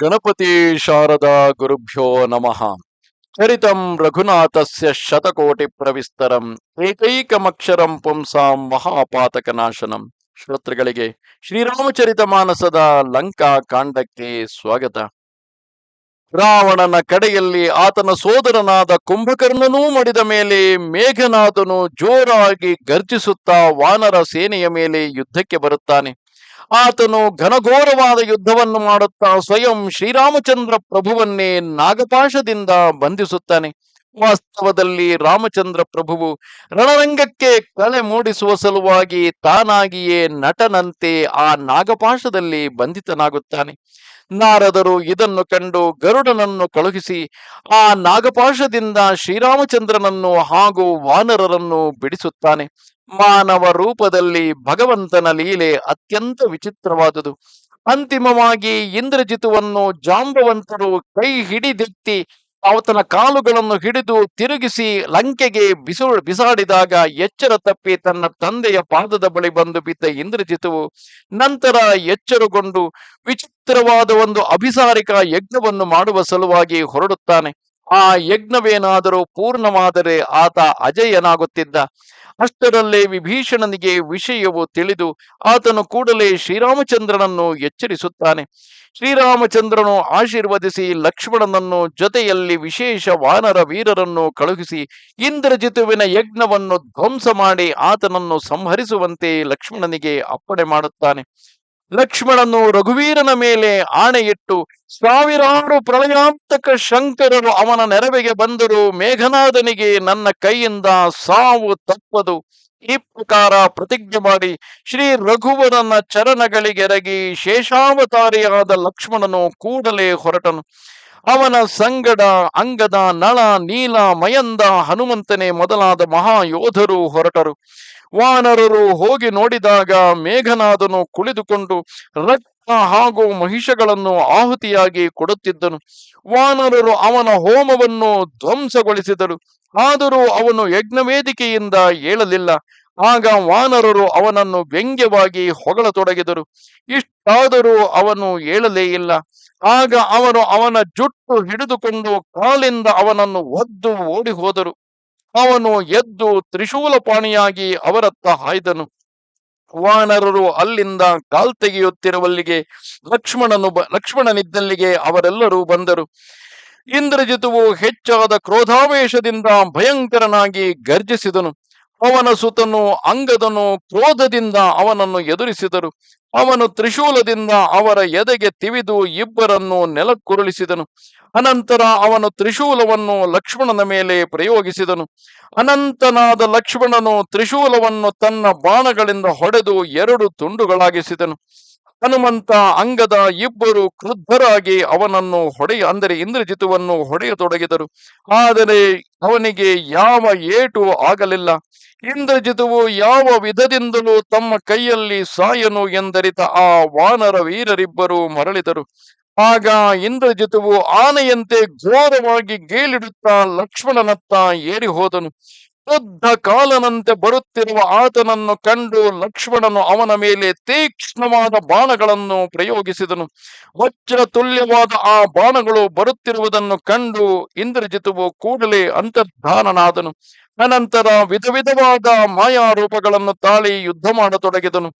ಗಣಪತಿ ಶಾರದಾ ಗುರುಭ್ಯೋ ನಮಃ. ಚರಿತಂ ರಘುನಾಥಸ್ಯ ಶತಕೋಟಿ ಪ್ರವಿಸ್ತರಂ. ಏಕೈಕಮಕ್ಷರಂ ಪುಂಸಾಂ ಮಹಾಪಾತಕ ನಾಶನಂ ಶ್ರೋತೃಗಳಿಗೆ ಶ್ರೀರಾಮಚರಿತ ಮಾನಸದ ಲಂಕಾ ಕಾಂಡಕ್ಕೆ ಸ್ವಾಗತ. ರಾವಣನ ಕಡೆಯಲ್ಲಿ ಆತನ ಸೋದರನಾದ ಕುಂಭಕರ್ಣನೂ ಮಡಿದ ಮೇಲೆ ಮೇಘನಾಥನು ಜೋರಾಗಿ ಗರ್ಜಿಸುತ್ತಾ ವಾನರ ಸೇನೆಯ ಮೇಲೆ ಯುದ್ಧಕ್ಕೆ ಬರುತ್ತಾನೆ. ಆತನು ಘನಘೋರವಾದ ಯುದ್ಧವನ್ನು ಮಾಡುತ್ತಾ ಸ್ವಯಂ ಶ್ರೀರಾಮಚಂದ್ರ ಪ್ರಭುವನ್ನೇ ನಾಗಪಾಶದಿಂದ ಬಂಧಿಸುತ್ತಾನೆ. ವಾಸ್ತವದಲ್ಲಿ ರಾಮಚಂದ್ರ ಪ್ರಭುವು ರಣರಂಗಕ್ಕೆ ಕಲೆ ಮೂಡಿಸುವ ಸಲುವಾಗಿ ತಾನಾಗಿಯೇ ನಟನಂತೆ ಆ ನಾಗಪಾಶದಲ್ಲಿ ಬಂಧಿತನಾಗುತ್ತಾನೆ. ನಾರದರು ಇದನ್ನು ಕಂಡು ಗರುಡನನ್ನು ಕಳುಹಿಸಿ, ಆ ನಾಗಪಾಶದಿಂದ ಶ್ರೀರಾಮಚಂದ್ರನನ್ನು ಹಾಗೂ ವಾನರರನ್ನು ಬಿಡಿಸುತ್ತಾನೆ. ಮಾನವ ರೂಪದಲ್ಲಿ ಭಗವಂತನ ಲೀಲೆ ಅತ್ಯಂತ ವಿಚಿತ್ರವಾದುದು. ಅಂತಿಮವಾಗಿ ಇಂದ್ರಜಿತುವನ್ನು ಜಾಂಬವಂತರು ಕೈ ಹಿಡಿದೆತ್ತಿ ಆತನ ಕಾಲುಗಳನ್ನು ಹಿಡಿದು ತಿರುಗಿಸಿ ಲಂಕೆಗೆ ಬಿಸು ಬಿಸಾಡಿದಾಗ ಎಚ್ಚರ ತಪ್ಪಿ ತನ್ನ ತಂದೆಯ ಪಾದದ ಬಳಿ ಬಂದು ಬಿದ್ದ ಇಂದ್ರಜಿತುವು ನಂತರ ಎಚ್ಚರಗೊಂಡು ವಿಚಿತ್ರವಾದ ಒಂದು ಅಭಿಸಾರಿಕ ಯಜ್ಞವನ್ನು ಮಾಡುವ ಸಲುವಾಗಿ ಹೊರಡುತ್ತಾನೆ. ಆ ಯಜ್ಞವೇನಾದರೂ ಪೂರ್ಣವಾದರೆ ಆತ ಅಜಯನಾಗುತ್ತಿದ್ದ. ಅಷ್ಟರಲ್ಲೇ ವಿಭೀಷಣನಿಗೆ ವಿಷಯವು ತಿಳಿದು ಆತನು ಕೂಡಲೇ ಶ್ರೀರಾಮಚಂದ್ರನನ್ನು ಎಚ್ಚರಿಸುತ್ತಾನೆ. ಶ್ರೀರಾಮಚಂದ್ರನು ಆಶೀರ್ವದಿಸಿ ಲಕ್ಷ್ಮಣನನ್ನು ಜೊತೆಯಲ್ಲಿ ವಿಶೇಷ ವಾನರ ವೀರರನ್ನು ಕಳುಹಿಸಿ ಇಂದ್ರಜಿತುವಿನ ಯಜ್ಞವನ್ನು ಧ್ವಂಸ ಮಾಡಿ ಆತನನ್ನು ಸಂಹರಿಸುವಂತೆ ಲಕ್ಷ್ಮಣನಿಗೆ ಅಪ್ಪಣೆ ಮಾಡುತ್ತಾನೆ. ಲಕ್ಷ್ಮಣನು ರಘುವೀರನ ಮೇಲೆ ಆಣೆಯಿಟ್ಟು, ಸಾವಿರಾರು ಪ್ರಳಯಾಂತಕ ಶಂಕರರು ಅವನ ನೆರವಿಗೆ ಬಂದರು ಮೇಘನಾದನಿಗೆ ನನ್ನ ಕೈಯಿಂದ ಸಾವು ತಪ್ಪದು. ಈ ಪ್ರಕಾರ ಪ್ರತಿಜ್ಞೆ ಮಾಡಿ ಶ್ರೀ ರಘುವರನ ಚರಣಗಳಿಗೆರಗಿ ಶೇಷಾವತಾರಿಯಾದ ಲಕ್ಷ್ಮಣನು ಕೂಡಲೇ ಹೊರಟನು. ಅವನ ಸಂಗಡ ಅಂಗದ ನಳ, ನೀಲ, ಮಯಂದ, ಹನುಮಂತನೇ ಮೊದಲಾದ ಮಹಾಯೋಧರು ಹೊರಟರು. ವಾನರರು ಹೋಗಿ ನೋಡಿದಾಗ ಮೇಘನಾದನು ಕುಳಿದುಕೊಂಡು ರಕ್ತ ಹಾಗೂ ಮಹಿಷಗಳನ್ನು ಆಹುತಿಯಾಗಿ ಕೊಡುತ್ತಿದ್ದನು. ವಾನರರು ಅವನ ಹೋಮವನ್ನು ಧ್ವಂಸಗೊಳಿಸಿದರು. ಆದರೂ ಅವನು ಯಜ್ಞವೇದಿಕೆಯಿಂದ ಏಳಲಿಲ್ಲ. ಆಗ ವಾನರರು ಅವನನ್ನು ವ್ಯಂಗ್ಯವಾಗಿ ಹೊಗಳತೊಡಗಿದರು. ಇಷ್ಟಾದರೂ ಅವನು ಏಳಲೇ ಇಲ್ಲ. ಆಗ ಅವರು ಅವನ ಜುಟ್ಟು ಹಿಡಿದುಕೊಂಡು ಕಾಲಿಂದ ಅವನನ್ನು ಒದ್ದು ಓಡಿ ಹೋದರು ಅವನು ಎದ್ದು ತ್ರಿಶೂಲಪಾಣಿಯಾಗಿ ಅವರತ್ತ ಹಾಯ್ದನು. ವಾನರರು ಅಲ್ಲಿಂದ ಕಾಲ್ ತೆಗೆಯುತ್ತಿರುವಲ್ಲಿಗೆ ಲಕ್ಷ್ಮಣನು ಲಕ್ಷ್ಮಣನಿದ್ದಲ್ಲಿಗೆ ಅವರೆಲ್ಲರೂ ಬಂದರು. ಇಂದ್ರಜಿತುವು ಹೆಚ್ಚಾದ ಕ್ರೋಧಾವೇಶದಿಂದ ಭಯಂಕರನಾಗಿ ಗರ್ಜಿಸಿದನು. ಅವನ ಸುತನು ಅಂಗದನು ಕ್ರೋಧದಿಂದ ಅವನನ್ನು ಎದುರಿಸಿದರು. ಅವನು ತ್ರಿಶೂಲದಿಂದ ಅವರ ಎದೆಗೆ ತಿವಿದು ಇಬ್ಬರನ್ನು ನೆಲಕ್ಕುರುಳಿಸಿದನು. ಅನಂತರ ಅವನು ತ್ರಿಶೂಲವನ್ನು ಲಕ್ಷ್ಮಣನ ಮೇಲೆ ಪ್ರಯೋಗಿಸಿದನು. ಅನಂತನಾದ ಲಕ್ಷ್ಮಣನು ತ್ರಿಶೂಲವನ್ನು ತನ್ನ ಬಾಣಗಳಿಂದ ಹೊಡೆದು ಎರಡು ತುಂಡುಗಳಾಗಿಸಿದನು. ಹನುಮಂತ ಅಂಗದ ಇಬ್ಬರು ಕ್ರುದ್ಧರಾಗಿ ಅವನನ್ನು ಹೊಡೆಯ, ಅಂದರೆ ಇಂದ್ರಜಿತುವನ್ನು ಹೊಡೆಯತೊಡಗಿದರು. ಆದರೆ ಅವನಿಗೆ ಯಾವ ಏಟು ಆಗಲಿಲ್ಲ. ಇಂದ್ರಜಿತುವು ಯಾವ ವಿಧದಿಂದಲೂ ತಮ್ಮ ಕೈಯಲ್ಲಿ ಸಾಯನು ಎಂದರಿತ ಆ ವಾನರ ವೀರರಿಬ್ಬರು ಮರಳಿದರು. ಆಗ ಇಂದ್ರಜಿತುವು ಆನೆಯಂತೆ ಘೋರವಾಗಿ ಗೇಲಿಡುತ್ತಾ ಲಕ್ಷ್ಮಣನತ್ತ ಏರಿ ಹೋದನು ಶುದ್ಧ ಕಾಲನಂತೆ ಬರುತ್ತಿರುವ ಆತನನ್ನು ಕಂಡು ಲಕ್ಷ್ಮಣನು ಅವನ ಮೇಲೆ ತೀಕ್ಷ್ಣವಾದ ಬಾಣಗಳನ್ನು ಪ್ರಯೋಗಿಸಿದನು. ವಜ್ರ ತುಲ್ಯವಾದ ಆ ಬಾಣಗಳು ಬರುತ್ತಿರುವುದನ್ನು ಕಂಡು ಇಂದ್ರಜಿತುವು ಕೂಡಲೇ ಅಂತರ್ಧಾನನಾದನು. ಅನಂತರ ವಿಧ ವಿಧವಾದ ಮಾಯಾರೂಪಗಳನ್ನು ತಾಳಿ ಯುದ್ಧ ಮಾಡತೊಡಗಿದನು.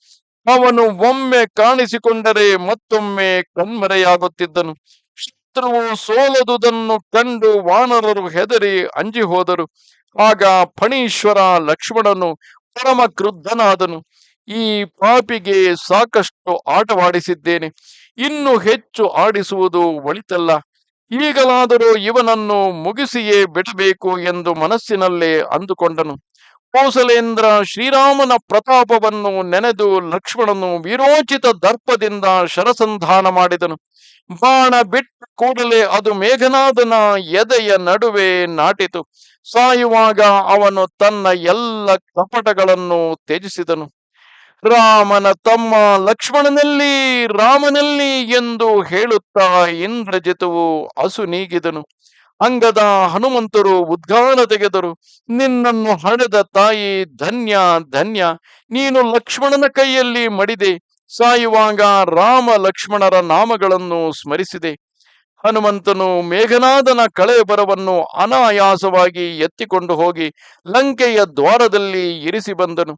ಅವನು ಒಮ್ಮೆ ಕಾಣಿಸಿಕೊಂಡರೆ ಮತ್ತೊಮ್ಮೆ ಕಣ್ಮರೆಯಾಗುತ್ತಿದ್ದನು. ಶತ್ರುವು ಸೋಲದುದನ್ನು ಕಂಡು ವಾನರರು ಹೆದರಿ ಅಂಜಿ ಹೋದರು ಆಗ ಫಣೀಶ್ವರ ಲಕ್ಷ್ಮಣನು ಪರಮ ಕ್ರುದ್ಧನಾದನು. ಈ ಪಾಪಿಗೆ ಸಾಕಷ್ಟು ಆಟವಾಡಿಸಿದ್ದೇನೆ. ಇನ್ನು ಹೆಚ್ಚು ಆಡಿಸುವುದು ಒಳಿತಲ್ಲ. ಈಗಲಾದರೂ ಇವನನ್ನು ಮುಗಿಸಿಯೇ ಬಿಡಬೇಕು ಎಂದು ಮನಸ್ಸಿನಲ್ಲೇ ಅಂದುಕೊಂಡನು. ಕೋಸಲೇಂದ್ರ ಶ್ರೀರಾಮನ ಪ್ರತಾಪವನ್ನು ನೆನೆದು ಲಕ್ಷ್ಮಣನು ವಿರೋಚಿತ ದರ್ಪದಿಂದ ಶರಸಂಧಾನ ಮಾಡಿದನು. ಬಾಣ ಬಿಟ್ಟ ಕೂಡಲೇ ಅದು ಮೇಘನಾದನ ಎದೆಯ ನಡುವೆ ನಾಟಿತು. ಸಾಯುವಾಗ ಅವನು ತನ್ನ ಎಲ್ಲ ಕಪಟಗಳನ್ನು ತ್ಯಜಿಸಿದನು. ರಾಮನ ತಮ್ಮ ಲಕ್ಷ್ಮಣನಲ್ಲಿ ರಾಮನಲ್ಲಿ ಎಂದು ಹೇಳುತ್ತಾ ಇಂದ್ರಜಿತುವು ಅಸು ನೀಗಿದನು. ಅಂಗದ ಹನುಮಂತರು ಉದ್ಗಾನ ತೆಗೆದರು. ನಿನ್ನನ್ನು ಹಣದ ತಾಯಿ ಧನ್ಯ ಧನ್ಯ, ನೀನು ಲಕ್ಷ್ಮಣನ ಕೈಯಲ್ಲಿ ಮಡಿದೆ. ಸಾಯುವಾಗ ರಾಮ ಲಕ್ಷ್ಮಣರ ನಾಮಗಳನ್ನು ಸ್ಮರಿಸಿದೆ. ಹನುಮಂತನು ಮೇಘನಾದನ ಕಳೆಬರವನ್ನು ಅನಾಯಾಸವಾಗಿ ಎತ್ತಿಕೊಂಡು ಹೋಗಿ ಲಂಕೆಯ ದ್ವಾರದಲ್ಲಿ ಇರಿಸಿ ಬಂದನು.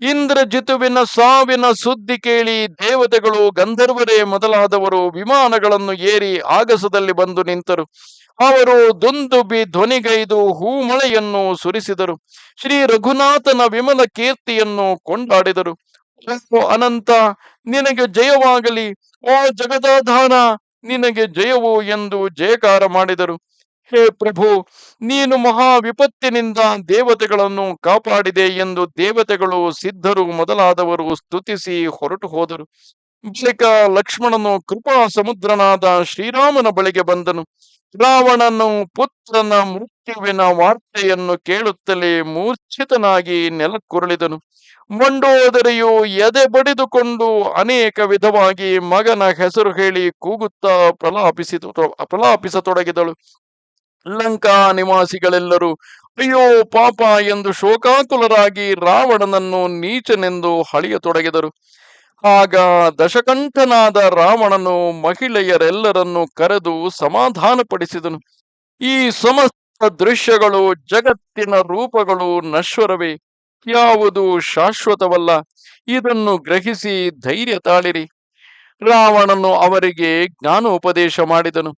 ಇಂದ್ರಜಿತುವಿನ ಸಾವಿನ ಸುದ್ದಿ ಕೇಳಿ ದೇವತೆಗಳು ಗಂಧರ್ವರೇ ಮೊದಲಾದವರು ವಿಮಾನಗಳನ್ನು ಏರಿ ಆಗಸದಲ್ಲಿ ಬಂದು ನಿಂತರು. ಅವರು ದುಂದುಬಿ ಧ್ವನಿಗೈದು ಹೂಮಳೆಯನ್ನು ಸುರಿಸಿದರು. ಶ್ರೀ ರಘುನಾಥನ ವಿಮಲ ಕೀರ್ತಿಯನ್ನು ಕೊಂಡಾಡಿದರು. ಅನಂತ, ನಿನಗೆ ಜಯವಾಗಲಿ. ಓ ಜಗದಾಧಾರ ನಿನಗೆ ಜಯವು ಎಂದು ಜಯಕಾರ ಮಾಡಿದರು. ಹೇ ಪ್ರಭು, ನೀನು ಮಹಾ ವಿಪತ್ತಿನಿಂದ ದೇವತೆಗಳನ್ನು ಕಾಪಾಡಿದೆ ಎಂದು ದೇವತೆಗಳು ಸಿದ್ಧರು ಮೊದಲಾದವರು ಸ್ತುತಿಸಿ ಹೊರಟು ಹೋದರು. ಬಳಿಕ ಲಕ್ಷ್ಮಣನು ಕೃಪಾ ಸಮುದ್ರನಾದ ಶ್ರೀರಾಮನ ಬಳಿಗೆ ಬಂದನು. ರಾವಣನು ಪುತ್ರನ ಮೃತ್ಯುವಿನ ವಾರ್ತೆಯನ್ನು ಕೇಳುತ್ತಲೇ ಮೂರ್ಛಿತನಾಗಿ ನೆಲಕ್ಕುರುಳಿದನು. ಮಂಡೋದರಿಯು ಎದೆ ಬಡಿದುಕೊಂಡು ಅನೇಕ ವಿಧವಾಗಿ ಮಗನ ಹೆಸರು ಹೇಳಿ ಕೂಗುತ್ತಾ ಪ್ರಲಾಪಿಸಿತು, ಪ್ರಲಾಪಿಸತೊಡಗಿದಳು. ಲಂಕಾ ನಿವಾಸಿಗಳೆಲ್ಲರೂ, ಅಯ್ಯೋ ಪಾಪ ಎಂದು ಶೋಕಾಕುಲರಾಗಿ ರಾವಣನನ್ನು ನೀಚನೆಂದು ಹಳಿಯತೊಡಗಿದರು ಆಗ ದಶಕಂಠನಾದ ರಾವಣನು ಮಹಿಳೆಯರೆಲ್ಲರನ್ನು ಕರೆದು ಸಮಾಧಾನಪಡಿಸಿದನು. ಈ ಸಮಸ್ತ ದೃಶ್ಯಗಳು ಜಗತ್ತಿನ ರೂಪಗಳು ನಶ್ವರವೇ. ಯಾವುದು ಶಾಶ್ವತವಲ್ಲ. ಇದನ್ನು ಗ್ರಹಿಸಿ ಧೈರ್ಯ ತಾಳಿರಿ. ರಾವಣನು ಅವರಿಗೆ ಜ್ಞಾನೋಪದೇಶ ಮಾಡಿದನು.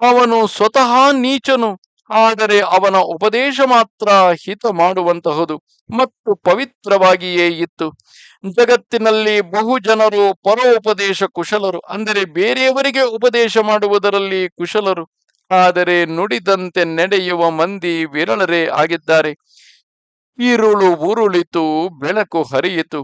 ಅವನು ಸ್ವತಃ ನೀಚನು, ಆದರೆ ಅವನ ಉಪದೇಶ ಮಾತ್ರ ಹಿತ ಮಾಡುವಂತಹುದು ಮತ್ತು ಪವಿತ್ರವಾಗಿಯೇ ಇತ್ತು. ಜಗತ್ತಿನಲ್ಲಿ ಬಹು ಜನರು ಪರೋಪದೇಶ ಕುಶಲರು, ಅಂದರೆ ಬೇರೆಯವರಿಗೆ ಉಪದೇಶ ಮಾಡುವುದರಲ್ಲಿ ಕುಶಲರು. ಆದರೆ ನುಡಿದಂತೆ ನಡೆಯುವ ಮಂದಿ ವಿರಳರೇ ಆಗಿದ್ದಾರೆ. ಈರುಳು ಉರುಳಿತು, ಬೆಳಕು ಹರಿಯಿತು.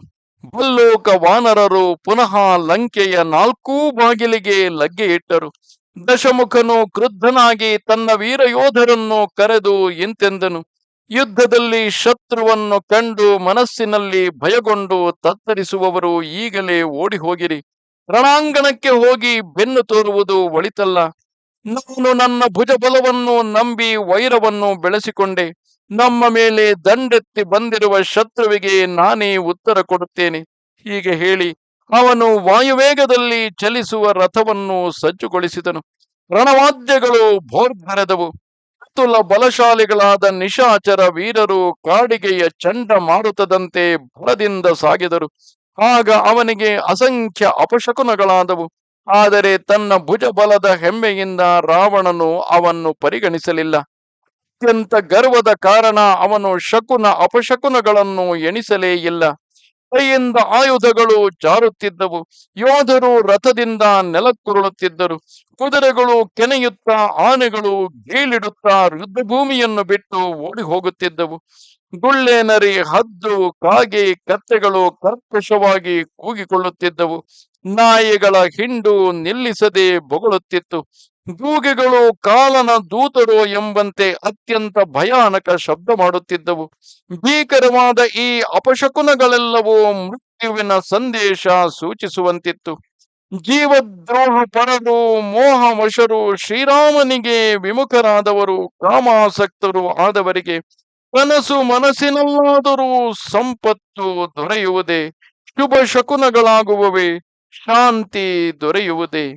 ಬಲ್ಲೋಕ ವಾನರರು ಪುನಃ ಲಂಕೆಯ ನಾಲ್ಕೂ ಬಾಗಿಲಿಗೆ ಲಗ್ಗೆ ಇಟ್ಟರು. ದಶಮುಖನು ಕ್ರುದ್ಧನಾಗಿ ತನ್ನ ವೀರ ಯೋಧರನ್ನು ಕರೆದು ಇಂತೆಂದನು. ಯುದ್ಧದಲ್ಲಿ ಶತ್ರುವನ್ನು ಕಂಡು ಮನಸ್ಸಿನಲ್ಲಿ ಭಯಗೊಂಡು ತತ್ತರಿಸುವವರು ಈಗಲೇ ಓಡಿ ಹೋಗಿರಿ ರಣಾಂಗಣಕ್ಕೆ ಹೋಗಿ ಬೆನ್ನು ತೋರುವುದು ಒಳಿತಲ್ಲ. ನಾನು ನನ್ನ ಭುಜಬಲವನ್ನು ನಂಬಿ ವೈರವನ್ನು ಬೆಳೆಸಿಕೊಂಡೆ. ನಮ್ಮ ಮೇಲೆ ದಂಡೆತ್ತಿ ಬಂದಿರುವ ಶತ್ರುವಿಗೆ ನಾನೇ ಉತ್ತರ ಕೊಡುತ್ತೇನೆ. ಹೀಗೆ ಹೇಳಿ ಅವನು ವಾಯುವೇಗದಲ್ಲಿ ಚಲಿಸುವ ರಥವನ್ನು ಸಜ್ಜುಗೊಳಿಸಿದನು. ರಣವಾದ್ಯಗಳು ಭೋರ್ಗರೆದವು ಅತುಲ ಬಲಶಾಲಿಗಳಾದ ನಿಶಾಚರ ವೀರರು ಕಾಡಿಗೆಯ ಚಂಡ ಮಾರುತದಂತೆ ಬಲದಿಂದ ಸಾಗಿದರು. ಆಗ ಅವನಿಗೆ ಅಸಂಖ್ಯ ಅಪಶಕುನಗಳಾದವು. ಆದರೆ ತನ್ನ ಭುಜಬಲದ ಹೆಮ್ಮೆಯಿಂದ ರಾವಣನು ಅವನ್ನು ಪರಿಗಣಿಸಲಿಲ್ಲ. ಅತ್ಯಂತ ಗರ್ವದ ಕಾರಣ ಅವನು ಶಕುನ ಅಪಶಕುನಗಳನ್ನು ಎಣಿಸಲೇ ಇಲ್ಲ. ಕೈಯಿಂದ ಆಯುಧಗಳು ಜಾರುತ್ತಿದ್ದವು. ಯೋಧರು ರಥದಿಂದ ನೆಲಕ್ಕುರುಳುತ್ತಿದ್ದರು. ಕುದುರೆಗಳು ಕೆನೆಯುತ್ತಾ, ಆನೆಗಳು ಗೀಳಿಡುತ್ತಾ ಯುದ್ಧಭೂಮಿಯನ್ನು ಬಿಟ್ಟು ಓಡಿ ಹೋಗುತ್ತಿದ್ದವು ಗುಳ್ಳೆ ನರಿ ಹದ್ದು, ಕಾಗೆ ಕತ್ತೆಗಳು ಕರ್ಕಶವಾಗಿ ಕೂಗಿಕೊಳ್ಳುತ್ತಿದ್ದವು. ನಾಯಿಗಳ ಹಿಂಡು ನಿಲ್ಲಿಸದೆ ಬೊಗಳುತ್ತಿತ್ತು. ಗೂಗೆಗಳು ಕಾಲನ ದೂತರು ಎಂಬಂತೆ ಅತ್ಯಂತ ಭಯಾನಕ ಶಬ್ದ ಮಾಡುತ್ತಿದ್ದವು. ಭೀಕರವಾದ ಈ ಅಪಶಕುನಗಳೆಲ್ಲವೂ ಮೃತ್ಯುವಿನ ಸಂದೇಶ ಸೂಚಿಸುವಂತಿತ್ತು. ಜೀವದ್ರೋಹ ಪರರು ಮೋಹವಶರು ಶ್ರೀರಾಮನಿಗೆ ವಿಮುಖರಾದವರು, ಕಾಮಾಸಕ್ತರು ಆದವರಿಗೆ ಕನಸು ಮನಸ್ಸಿನಲ್ಲಾದರೂ ಸಂಪತ್ತು ದೊರೆಯುವುದೇ, ಶುಭ ಶಕುನಗಳಾಗುವವೇ, ಶಾಂತಿ ದೊರೆಯುವುದೇ.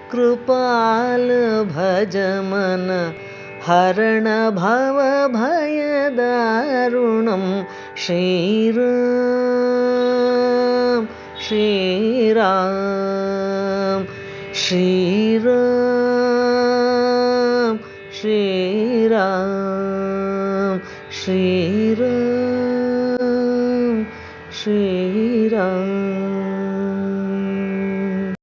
कृपाल कृपालभजमन हरणभवभयदारुणं श्रीराम श्रीराम श्रीराम श्रीराम श्रीराम